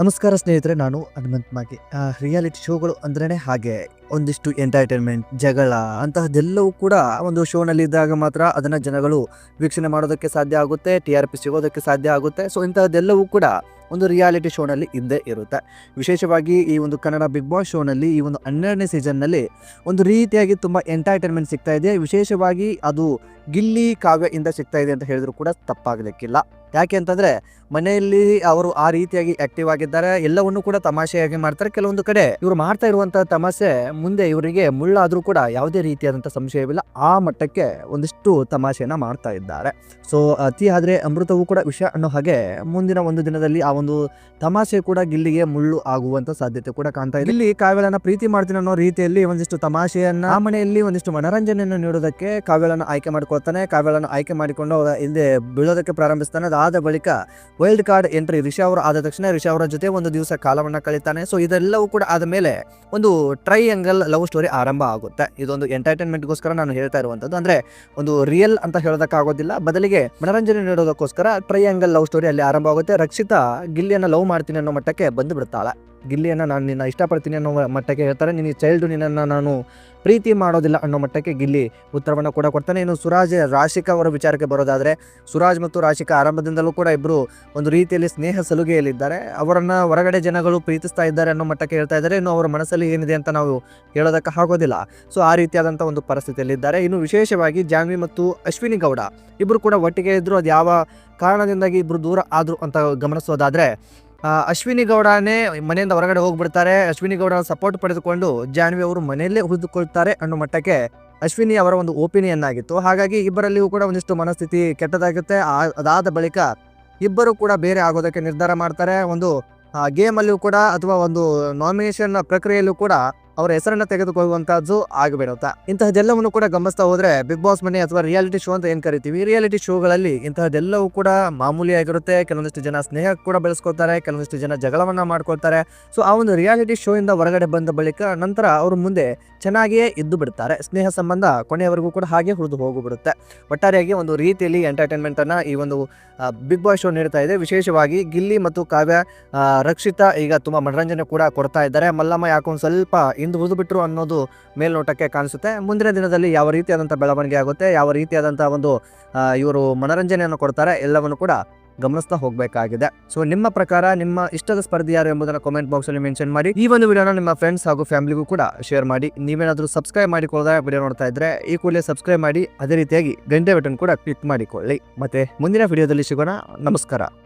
ನಮಸ್ಕಾರ ಸ್ನೇಹಿತರೆ, ನಾನು ಹನುಮಂತ್ ಮಾಗಿ. ರಿಯಾಲಿಟಿ ಶೋಗಳು ಅಂದ್ರೇ ಹಾಗೆ, ಒಂದಿಷ್ಟು ಎಂಟರ್ಟೈನ್ಮೆಂಟ್ ಜಗಳ ಅಂತಹದ್ದೆಲ್ಲವೂ ಕೂಡ ಒಂದು ಶೋನಲ್ಲಿ ಇದ್ದಾಗ ಮಾತ್ರ ಅದನ್ನು ಜನಗಳು ವೀಕ್ಷಣೆ ಮಾಡೋದಕ್ಕೆ ಸಾಧ್ಯ ಆಗುತ್ತೆ ಟಿ ಆರ್ ಪಿ ಸಿಗೋದಕ್ಕೆ ಸಾಧ್ಯ ಆಗುತ್ತೆ. ಸೊ ಇಂತಹದ್ದೆಲ್ಲವೂ ಕೂಡ ಒಂದು ರಿಯಾಲಿಟಿ ಶೋನಲ್ಲಿ ಇದ್ದೇ ಇರುತ್ತೆ. ವಿಶೇಷವಾಗಿ ಈ ಒಂದು ಕನ್ನಡ ಬಿಗ್ ಬಾಸ್ ಶೋನಲ್ಲಿ ಈ ಒಂದು ಹನ್ನೆರಡನೇ ಸೀಸನ್ನಲ್ಲಿ ಒಂದು ರೀತಿಯಾಗಿ ತುಂಬ ಎಂಟರ್ಟೈನ್ಮೆಂಟ್ ಸಿಗ್ತಾ ಇದೆ. ವಿಶೇಷವಾಗಿ ಅದು ಗಿಲ್ಲಿ ಕಾವ್ಯದಿಂದ ಸಿಗ್ತಾ ಇದೆ ಅಂತ ಹೇಳಿದ್ರು ಕೂಡ ತಪ್ಪಾಗಲಿಕ್ಕಿಲ್ಲ. ಯಾಕೆ ಅಂತಂದ್ರೆ ಮನೆಯಲ್ಲಿ ಅವರು ಆ ರೀತಿಯಾಗಿ ಆಕ್ಟಿವ್ ಆಗಿದ್ದಾರೆ, ಎಲ್ಲವನ್ನು ಕೂಡ ತಮಾಷೆಯಾಗಿ ಮಾಡ್ತಾರೆ. ಕೆಲವೊಂದು ಕಡೆ ಇವರು ಮಾಡ್ತಾ ಇರುವಂತಹ ತಮಾಷೆ ಮುಂದೆ ಇವರಿಗೆ ಮುಳ್ಳಾದ್ರೂ ಕೂಡ ಯಾವುದೇ ರೀತಿಯಾದಂತಹ ಸಂಶಯವಿಲ್ಲ. ಆ ಮಟ್ಟಕ್ಕೆ ಒಂದಿಷ್ಟು ತಮಾಷೆಯನ್ನ ಮಾಡ್ತಾ ಇದ್ದಾರೆ. ಸೊ ಅತಿ ಆದ್ರೆ ಅಮೃತವೂ ಕೂಡ ವಿಷ ಅನ್ನೋ ಹಾಗೆ ಮುಂದಿನ ಒಂದು ದಿನದಲ್ಲಿ ಆ ಒಂದು ತಮಾಷೆ ಕೂಡ ಗಿಲ್ಲಿಗೆ ಮುಳ್ಳು ಆಗುವಂತ ಸಾಧ್ಯತೆ ಕೂಡ ಕಾಣ್ತಾ ಇದೆ. ಇಲ್ಲಿ ಕಾವ್ಯಲನ ಪ್ರೀತಿ ಮಾಡ್ತೀನಿ ಅನ್ನೋ ರೀತಿಯಲ್ಲಿ ಒಂದಿಷ್ಟು ತಮಾಷೆಯನ್ನ ಆ ಮನೆಯಲ್ಲಿ ಒಂದಿಷ್ಟು ಮನರಂಜನೆಯನ್ನು ನೀಡೋದಕ್ಕೆ ಕಾವ್ಯಲನ ಆಯ್ಕೆ ಮಾಡ್ಕೊಳ್ತಾನೆ. ಕಾವ್ಯಲನ ಆಯ್ಕೆ ಮಾಡಿಕೊಂಡು ಅವರ ಹಿಂದೆ ಬೀಳೋದಕ್ಕೆ ಪ್ರಾರಂಭಿಸ್ತಾನೆ. ಅದಾದ ಬಳಿಕ ವೈಲ್ಡ್ ಕಾರ್ಡ್ ಎಂಟ್ರಿ, ರಿಷಾ ಅವರು ಆದ ತಕ್ಷಣ ರಿಷಾ ಅವರ ಜೊತೆ ಒಂದು ದಿವಸ ಕಾಲವನ್ನು ಕಳೀತಾನೆ. ಸೊ ಇದೆಲ್ಲವೂ ಕೂಡ ಆದ ಮೇಲೆ ಒಂದು ಟ್ರೈಯಾಂಗಲ್ ಲವ್ ಸ್ಟೋರಿ ಆರಂಭ ಆಗುತ್ತೆ. ಇದೊಂದು ಎಂಟರ್ಟೈನ್ಮೆಂಟ್ಗೋಸ್ಕರ ನಾನು ಹೇಳ್ತಾ ಇರುವಂಥದ್ದು. ಅಂದ್ರೆ ಒಂದು ರಿಯಲ್ ಅಂತ ಹೇಳೋದಕ್ಕಾಗೋದಿಲ್ಲ. ಬದಲಿಗೆ ಮನರಂಜನೆ ನೀಡೋದಕ್ಕೋಸ್ಕರ ಟ್ರೈಯಾಂಗಲ್ ಲವ್ ಸ್ಟೋರಿ ಅಲ್ಲಿ ಆರಂಭ ಆಗುತ್ತೆ. ರಕ್ಷಿತಾ ಗಿಲ್ಲಿಯನ್ನ ಲವ್ ಮಾಡ್ತೀನಿ ಅನ್ನೋ ಮಟ್ಟಕ್ಕೆ ಬಂದು ಬಿಡ್ತಾಳೆ. ಗಿಲ್ಲಿಯನ್ನ ನಾನು ನಿನ್ನ ಇಷ್ಟಪಡ್ತೀನಿ ಅನ್ನೋ ಮಟ್ಟಕ್ಕೆ ಹೇಳ್ತಾರೆ. ನಿನ್ನ ಚೈಲ್ಡು ನಿನ್ನನ್ನು ನಾನು ಪ್ರೀತಿ ಮಾಡೋದಿಲ್ಲ ಅನ್ನೋ ಮಟ್ಟಕ್ಕೆ ಗಿಲ್ಲಿ ಉತ್ತರವನ್ನು ಕೂಡ ಕೊಡ್ತಾನೆ. ಇನ್ನು ಸುರಾಜ್, ರಾಶಿಕ ಅವರ ವಿಚಾರಕ್ಕೆ ಬರೋದಾದರೆ, ಸುರಾಜ್ ಮತ್ತು ರಾಶಿಕ ಆರಂಭದಿಂದಲೂ ಕೂಡ ಇಬ್ಬರು ಒಂದು ರೀತಿಯಲ್ಲಿ ಸ್ನೇಹ ಸಲುಗೆಯಲ್ಲಿದ್ದಾರೆ. ಅವರನ್ನು ಹೊರಗಡೆ ಜನಗಳು ಪ್ರೀತಿಸ್ತಾ ಇದ್ದಾರೆ ಅನ್ನೋ ಮಟ್ಟಕ್ಕೆ ಹೇಳ್ತಾ ಇದ್ದಾರೆ. ಇನ್ನು ಅವರ ಮನಸ್ಸಲ್ಲಿ ಏನಿದೆ ಅಂತ ನಾವು ಹೇಳೋದಕ್ಕೆ ಆಗೋದಿಲ್ಲ. ಸೊ ಆ ರೀತಿಯಾದಂಥ ಒಂದು ಪರಿಸ್ಥಿತಿಯಲ್ಲಿದ್ದಾರೆ. ಇನ್ನು ವಿಶೇಷವಾಗಿ ಜಾನ್ವಿ ಮತ್ತು ಅಶ್ವಿನಿ ಗೌಡ ಇಬ್ಬರು ಕೂಡ ಒಟ್ಟಿಗೆ ಇದ್ದರೂ ಅದು ಯಾವ ಕಾರಣದಿಂದಾಗಿ ಇಬ್ಬರು ದೂರ ಆದರು ಅಂತ ಗಮನಿಸೋದಾದ್ರೆ ಅಶ್ವಿನಿ ಗೌಡನೇ ಮನೆಯಿಂದ ಹೊರಗಡೆ ಹೋಗ್ಬಿಡ್ತಾರೆ. ಅಶ್ವಿನಿ ಗೌಡ ಸಪೋರ್ಟ್ ಪಡೆದುಕೊಂಡು ಜಾನ್ವಿ ಅವರು ಮನೆಯಲ್ಲೇ ಉಳಿದುಕೊಳ್ತಾರೆ ಅನ್ನೋ ಮಟ್ಟಕ್ಕೆ ಅಶ್ವಿನಿ ಅವರ ಒಂದು ಒಪಿನಿಯನ್ ಆಗಿತ್ತು ಹಾಗಾಗಿ ಇಬ್ಬರಲ್ಲಿಯೂ ಕೂಡ ಒಂದಿಷ್ಟು ಮನಸ್ಥಿತಿ ಕೆಟ್ಟದಾಗುತ್ತೆ ಅದಾದ ಬಳಿಕ ಇಬ್ಬರು ಕೂಡ ಬೇರೆ ಆಗೋದಕ್ಕೆ ನಿರ್ಧಾರ ಮಾಡ್ತಾರೆ. ಒಂದು ಗೇಮಲ್ಲಿಯೂ ಕೂಡ ಅಥವಾ ಒಂದು ನಾಮಿನೇಷನ್ ಪ್ರಕ್ರಿಯೆಯಲ್ಲೂ ಕೂಡ ಅವರ ಹೆಸರನ್ನ ತೆಗೆದುಕೊಳ್ಳುವಂತಹದ್ದು ಆಗಿಬಿಡುತ್ತೆ. ಇಂತಹದೆಲ್ಲವನ್ನು ಕೂಡ ಗಮನಿಸ್ತಾ ಹೋದ್ರೆ ಬಿಗ್ ಬಾಸ್ ಮನೆ ಅಥವಾ ರಿಯಾಲಿಟಿ ಶೋ ಅಂತ ಏನ್ ಕರಿತೀವಿ? ರಿಯಾಲಿಟಿ ಶೋಗಳಲ್ಲಿ ಇಂತಹದೆಲ್ಲವೂ ಕೂಡ ಮಾಮೂಲಿ ಆಗಿರುತ್ತೆ ಕೆಲವೊಂದಿಷ್ಟು ಜನ ಸ್ನೇಹ ಕೂಡ ಬೆಳೆಸ್ಕೊತಾರೆ ಕೆಲವೊಂದಿಷ್ಟು ಜನ ಜಗಳವನ್ನ ಮಾಡ್ಕೊಳ್ತಾರೆ. ಸೊ ಆ ಒಂದು ರಿಯಾಲಿಟಿ ಶೋ ಇಂದ ಹೊರಗಡೆ ಬಂದ ಬಳಿಕ ನಂತರ ಅವರು ಮುಂದೆ ಚೆನ್ನಾಗಿಯೇ ಇದ್ದು ಬಿಡ್ತಾರೆ. ಸ್ನೇಹ ಸಂಬಂಧ ಕೊನೆಯವರೆಗೂ ಕೂಡ ಹಾಗೆ ಹುರಿದು ಹೋಗಿಬಿಡುತ್ತೆ. ಒಟ್ಟಾರೆಯಾಗಿ ಒಂದು ರೀತಿಯಲ್ಲಿ ಎಂಟರ್ಟೈನ್ಮೆಂಟ್ ಅನ್ನ ಈ ಒಂದು ಬಿಗ್ ಬಾಸ್ ಶೋ ನೀಡ್ತಾ ಇದೆ. ವಿಶೇಷವಾಗಿ ಗಿಲ್ಲಿ ಮತ್ತು ಕಾವ್ಯ ರಕ್ಷಿತ ಈಗ ತುಂಬಾ ಮನರಂಜನೆ ಕೂಡ ಕೊಡ್ತಾ ಇದ್ದಾರೆ. ಮಲ್ಲಮ್ಮ ಯಾಕೊಂದು ಸ್ವಲ್ಪ ಹಿಂದೆ ಬಿಟ್ಟರು ಅನ್ನೋದು ಮೇಲ್ನೋಟಕ್ಕೆ ಕಾಣಿಸುತ್ತೆ. ಮುಂದಿನ ದಿನದಲ್ಲಿ ಯಾವ ರೀತಿಯಾದಂಥ ಬೆಳವಣಿಗೆ ಆಗುತ್ತೆ, ಯಾವ ರೀತಿಯಾದಂಥ ಒಂದು ಇವರು ಮನರಂಜನೆಯನ್ನು ಕೊಡ್ತಾರೆ, ಎಲ್ಲವನ್ನು ಕೂಡ ಗಮನಿಸ್ತಾ ಹೋಗಬೇಕಾಗಿದೆ. ಸೊ ನಿಮ್ಮ ಪ್ರಕಾರ ನಿಮ್ಮ ಇಷ್ಟದ ಸ್ಪರ್ಧಿ ಯಾರು ಎಂಬುದನ್ನು ಕಾಮೆಂಟ್ ಬಾಕ್ಸ್ ಅಲ್ಲಿ ಮೆನ್ಷನ್ ಮಾಡಿ. ಈ ಒಂದು ವಿಡಿಯೋನ ನಿಮ್ಮ ಫ್ರೆಂಡ್ಸ್ ಹಾಗೂ ಫ್ಯಾಮಿಲಿಗೂ ಕೂಡ ಶೇರ್ ಮಾಡಿ. ನೀವೇನಾದರೂ ಸಬ್ಸ್ಕ್ರೈಬ್ ಮಾಡಿಕೊಳ್ಳದ ವಿಡಿಯೋ ನೋಡ್ತಾ ಇದ್ರೆ ಈ ಕೂಡಲೇ ಸಬ್ಸ್ಕ್ರೈಬ್ ಮಾಡಿ. ಅದೇ ರೀತಿಯಾಗಿ ಗಂಟೆ ಬಟನ್ ಕೂಡ ಕ್ಲಿಕ್ ಮಾಡಿಕೊಳ್ಳಿ. ಮತ್ತೆ ಮುಂದಿನ ವಿಡಿಯೋದಲ್ಲಿ ಸಿಗೋಣ. ನಮಸ್ಕಾರ.